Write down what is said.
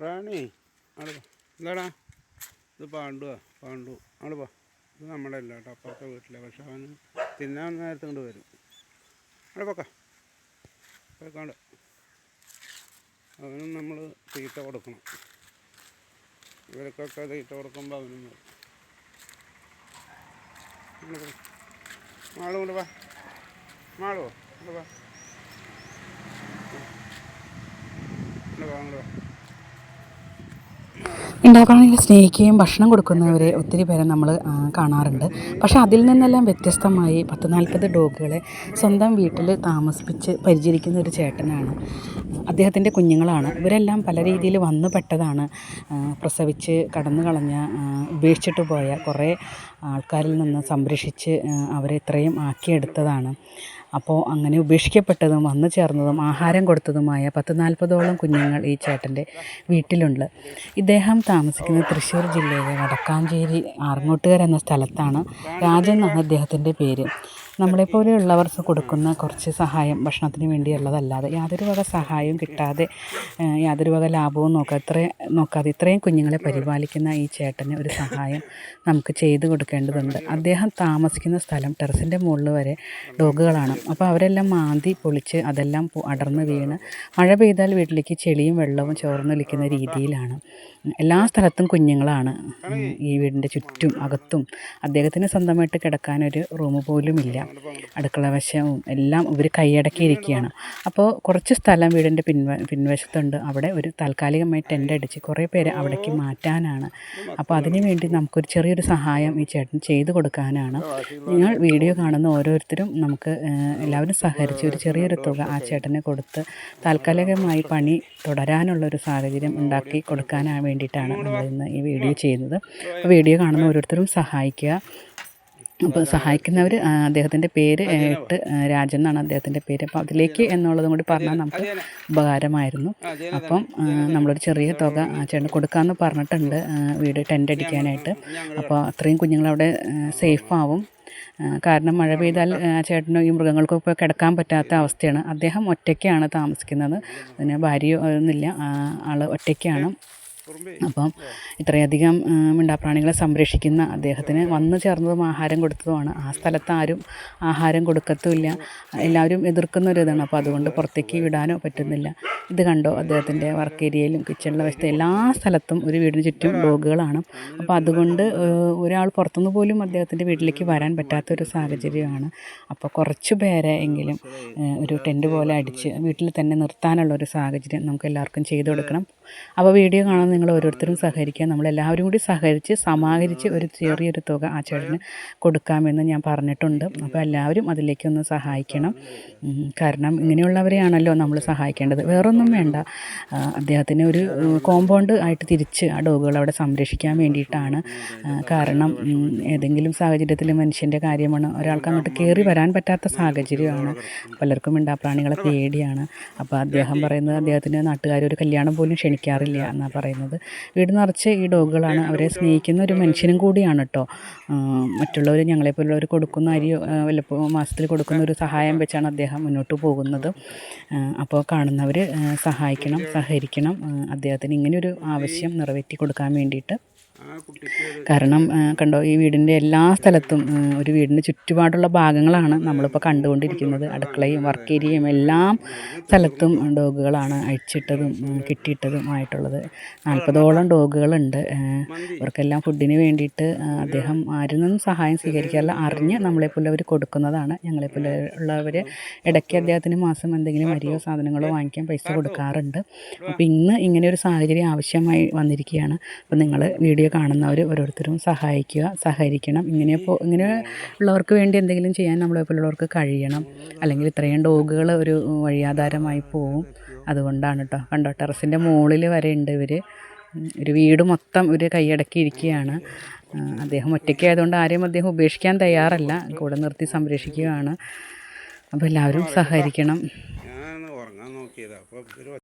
റാണി അവിടെ. എന്താടാ? ഇത് പാണ്ടുവാ പാണ്ടു അവിടെ പോ ഇത് നമ്മുടെ അല്ല കേട്ടോ അപ്പുറത്തെ വീട്ടിലെ പക്ഷെ അവന് തിന്നാൻ നേരത്തെ കൊണ്ട് വരും. അവിടെ പോക്ക. പോയിക്കാണ്ട് അവനും നമ്മൾ തീറ്റ കൊടുക്കണം. ഇവർക്കൊക്കെ തീറ്റ കൊടുക്കുമ്പോൾ അവനും വരും. മാളു കൊണ്ട് വാ. മാളുവോ കൊണ്ട് വാ. വാ വാ. ഉണ്ടാക്കുകയാണെങ്കിൽ സ്നേഹിക്കുകയും ഭക്ഷണം കൊടുക്കുന്നവരെ ഒത്തിരി പേരെ നമ്മൾ കാണാറുണ്ട്. പക്ഷേ അതിൽ നിന്നെല്ലാം വ്യത്യസ്തമായി പത്ത് നാൽപ്പത് ഡോഗുകളെ സ്വന്തം വീട്ടിൽ താമസിപ്പിച്ച് പരിചരിക്കുന്ന ഒരു ചേട്ടനാണ്. അദ്ദേഹത്തിന്റെ കുഞ്ഞുങ്ങളാണ്. ഇവരെല്ലാം പല രീതിയിൽ വന്നു പെട്ടതാണ്. പ്രസവിച്ച് കടന്നു കളഞ്ഞ ഉപേക്ഷിച്ചിട്ട് പോയ കുറേ ആൾക്കാരിൽ നിന്ന് സംരക്ഷിച്ച് അവരെ ഇത്രയും ആക്കിയെടുത്തതാണ്. അപ്പോൾ അങ്ങനെ ഉപേക്ഷിക്കപ്പെട്ടതും വന്നു ചേർന്നതും ആഹാരം കൊടുത്തതുമായ പത്ത് നാൽപ്പതോളം കുഞ്ഞുങ്ങൾ ഈ ചേട്ടന്റെ വീട്ടിലുണ്ട്. ഇദ്ദേഹം താമസിക്കുന്നത് തൃശ്ശൂർ ജില്ലയിലെ വടക്കാഞ്ചേരി ആറങ്ങോട്ടുകര എന്ന സ്ഥലത്താണ് രാജൻ എന്നാണ് അദ്ദേഹത്തിന്റെ പേര്. നമ്മളെപ്പോലെയുള്ളവർക്ക് കൊടുക്കുന്ന കുറച്ച് സഹായം ഭക്ഷണത്തിന് വേണ്ടിയുള്ളതല്ലാതെ യാതൊരു വക സഹായവും കിട്ടാതെ യാതൊരു വക ലാഭവും നോക്കാതെ ഇത്ര നോക്കാതെ ഇത്രയും കുഞ്ഞുങ്ങളെ പരിപാലിക്കുന്ന ഈ ചേട്ടന് ഒരു സഹായം നമുക്ക് ചെയ്തു കൊടുക്കേണ്ടതുണ്ട്. അദ്ദേഹം താമസിക്കുന്ന സ്ഥലം ടെറസിന്റെ മുകളിൽ വരെ ഡോഗുകളാണ്. അപ്പോൾ അവരെല്ലാം മാന്തി പൊളിച്ച് അതെല്ലാം അടർന്ന് വീണ് മഴ പെയ്താൽ വീട്ടിലേക്ക് ചെളിയും വെള്ളവും ചോർന്നൊലിക്കുന്ന രീതിയിലാണ്. എല്ലാ സ്ഥലത്തും കുഞ്ഞുങ്ങളാണ്. ഈ വീടിന്റെ ചുറ്റും അകത്തും അദ്ദേഹത്തിന് സ്വന്തമായിട്ട് കിടക്കാനൊരു റൂം പോലുമില്ല. അടുക്കള വശവും എല്ലാം ഇവർ കൈയടക്കിയിരിക്കുകയാണ്. അപ്പോൾ കുറച്ച് സ്ഥലം വീടിന്റെ പിൻവ പിൻവശത്തുണ്ട്. അവിടെ ഒരു താൽക്കാലികമായി ടെന്റ് അടിച്ച് കുറേ പേരെ അവിടേക്ക് മാറ്റാനാണ്. അപ്പോൾ അതിനു വേണ്ടി നമുക്കൊരു ചെറിയൊരു സഹായം ഈ ചേട്ടൻ ചെയ്തു കൊടുക്കാനാണ്. നിങ്ങൾ വീഡിയോ കാണുന്ന ഓരോരുത്തരും നമുക്ക് എല്ലാവരും സഹകരിച്ച് ഒരു ചെറിയൊരു തുക ആ ചേട്ടനെ കൊടുത്ത് താൽക്കാലികമായി പണി തുടരാനുള്ള ഒരു സാഹചര്യം ഉണ്ടാക്കി കൊടുക്കാനാണ് വേണ്ടിയിട്ടാണ് നമ്മൾ ഇന്ന് ഈ വീഡിയോ ചെയ്യുന്നത്. വീഡിയോ കാണുന്ന ഓരോരുത്തരും സഹായിക്കുക. അപ്പോൾ സഹായിക്കുന്നവർ അദ്ദേഹത്തിന്റെ പേര് ഇട്ട് രാജൻ എന്നാണ് അദ്ദേഹത്തിന്റെ പേര്. അപ്പോൾ അതിലേക്ക് എന്നുള്ളതും കൂടി പറഞ്ഞാൽ നമുക്ക് ഉപകാരമായിരുന്നു. അപ്പം നമ്മളൊരു ചെറിയ തുക ചേട്ടൻ ചേട്ടന് കൊടുക്കാമെന്ന് പറഞ്ഞിട്ടുണ്ട്. വീട് ടെന്റ് അടിക്കാനായിട്ട്. അപ്പോൾ അത്രയും കുഞ്ഞുങ്ങളവിടെ സേഫാവും കാരണം മഴ പെയ്താൽ ചേട്ടനും ഈ മൃഗങ്ങൾക്കും ഇപ്പോൾ കിടക്കാൻ പറ്റാത്ത അവസ്ഥയാണ്. അദ്ദേഹം ഒറ്റയ്ക്കാണ് താമസിക്കുന്നത്. അതിന് ഭാര്യയോ ഒന്നുമില്ല. ആൾ ഒറ്റയ്ക്കാണ്. അപ്പം ഇത്രയധികം മിണ്ടാപ്രാണികളെ സംരക്ഷിക്കുന്ന അദ്ദേഹത്തിന് വന്നു ചേർന്നതും ആഹാരം കൊടുത്തതുമാണ്. ആ സ്ഥലത്ത് ആരും ആഹാരം കൊടുക്കത്തുമില്ല. എല്ലാവരും എതിർക്കുന്ന ഒരു ഇതാണ്. അപ്പോൾ അതുകൊണ്ട് പുറത്തേക്ക് വിടാനോ പറ്റുന്നില്ല. ഇത് കണ്ടോ അദ്ദേഹത്തിന്റെ വർക്ക് ഏരിയയിലും കിച്ചണിലെ വശത്തെ എല്ലാ സ്ഥലത്തും ഒരു വീടിന് ചുറ്റും ഡോഗുകളാണ് അപ്പോൾ അതുകൊണ്ട് ഒരാൾ പുറത്തുനിന്ന് പോലും അദ്ദേഹത്തിന്റെ വീട്ടിലേക്ക് വരാൻ പറ്റാത്തൊരു സാഹചര്യമാണ്. അപ്പോൾ കുറച്ച് പേരെ എങ്കിലും ഒരു ടെന്റ് പോലെ അടിച്ച് വീട്ടിൽ തന്നെ നിർത്താനുള്ള ഒരു സാഹചര്യം നമുക്ക് എല്ലാവർക്കും ചെയ്തു കൊടുക്കണം. അപ്പോൾ വീഡിയോ കാണാൻ നിങ്ങൾ ഓരോരുത്തരും സഹകരിക്കുക. നമ്മളെല്ലാവരും കൂടി സഹകരിച്ച് സമാഹരിച്ച് ഒരു ചെറിയൊരു തുക ആ ചേട്ടന് കൊടുക്കാമെന്ന് ഞാൻ പറഞ്ഞിട്ടുണ്ട്. അപ്പോൾ എല്ലാവരും അതിലേക്കൊന്ന് സഹായിക്കണം. കാരണം ഇങ്ങനെയുള്ളവരെയാണല്ലോ നമ്മൾ സഹായിക്കേണ്ടത്. വേറൊന്നും വേണ്ട. അദ്ദേഹത്തിന് ഒരു കോമ്പൗണ്ട് ആയിട്ട് തിരിച്ച് ആ ഡോഗുകൾ അവിടെ സംരക്ഷിക്കാൻ വേണ്ടിയിട്ടാണ്. കാരണം ഏതെങ്കിലും സാഹചര്യത്തിൽ മനുഷ്യന്റെ കാര്യമാണ് ഒരാൾക്ക് അങ്ങോട്ട് കയറി വരാൻ പറ്റാത്ത സാഹചര്യമാണ്. പലർക്കും മിണ്ടാപ്രാണികളെ പേടിയാണ്. അപ്പോൾ അദ്ദേഹം പറയുന്നത് അദ്ദേഹത്തിന്റെ നാട്ടുകാരൊരു കല്യാണം പോലും ക്ഷണിക്കാറില്ല എന്നാണ് പറയുന്നത്. വീട് നിറച്ച് ഈ ഡോഗുകളാണ് അവരെ സ്നേഹിക്കുന്ന ഒരു മനുഷ്യനും കൂടിയാണ് കേട്ടോ മറ്റുള്ളവർ ഞങ്ങളെപ്പോലുള്ളവർ കൊടുക്കുന്ന അരി വല്ലപ്പോൾ മാസത്തിൽ കൊടുക്കുന്ന ഒരു സഹായം വെച്ചാണ് അദ്ദേഹം മുന്നോട്ട് പോകുന്നത്. അപ്പോൾ കാണുന്നവർ സഹായിക്കണം സഹകരിക്കണം. അദ്ദേഹത്തിന് ഇങ്ങനെയൊരു ആവശ്യം നിറവേറ്റി കൊടുക്കാൻ വേണ്ടിയിട്ട് കാരണം കണ്ടോ ഈ വീടിന്റെ എല്ലാ സ്ഥലത്തും ഒരു വീടിന്റെ ചുറ്റുപാടുള്ള ഭാഗങ്ങളാണ് നമ്മളിപ്പോൾ കണ്ടുകൊണ്ടിരിക്കുന്നത്. അടുക്കളയും വർക്ക് ഏരിയയും എല്ലാം സ്ഥലത്തും ഡോഗുകളാണ് അഴിച്ചിട്ടതും കിട്ടിയിട്ടതും ആയിട്ടുള്ളത്. നാൽപ്പതോളം ഡോഗുകളുണ്ട്. ഇവർക്കെല്ലാം ഫുഡിന് വേണ്ടിയിട്ട് അദ്ദേഹം ആരിൽ നിന്നും സഹായം സ്വീകരിക്കാറില്ല. അറിഞ്ഞ് അവർ കൊടുക്കുന്നതാണ്. ഞങ്ങളെപ്പോലെ ഉള്ളവർ ഇടയ്ക്ക് അദ്ദേഹത്തിന് മാസം എന്തെങ്കിലും അരിയോ സാധനങ്ങളോ വാങ്ങിക്കാൻ പൈസ കൊടുക്കാറുണ്ട്. അപ്പോൾ ഇന്ന് ഇങ്ങനെ ഒരു സാഹചര്യം ആവശ്യമായി വന്നിരിക്കുകയാണ്. അപ്പോൾ നിങ്ങൾ വീഡിയോ കാണുന്നവർ ഓരോരുത്തരും സഹായിക്കുക സഹകരിക്കണം. ഇങ്ങനെ ഇങ്ങനെ ഉള്ളവർക്ക് വേണ്ടി എന്തെങ്കിലും ചെയ്യാൻ നമ്മളെ പോലുള്ളവർക്ക് കഴിയണം. അല്ലെങ്കിൽ ഇത്രയും ഡോഗുകൾ ഒരു വഴിയാധാരമായി പോവും. അതുകൊണ്ടാണ് കേട്ടോ കണ്ടോ? ടെറസിന്റെ മുകളിൽ വരെ ഉണ്ട് ഇവർ ഒരു വീട് മൊത്തം ഒരു കൈയടക്കിയിരിക്കുകയാണ്. അദ്ദേഹം ഒറ്റയ്ക്കായതുകൊണ്ട് ആരെയും അദ്ദേഹം ഉപേക്ഷിക്കാൻ തയ്യാറല്ല. കൂടെ നിർത്തി സംരക്ഷിക്കുകയാണ്. അപ്പോൾ എല്ലാവരും സഹകരിക്കണം.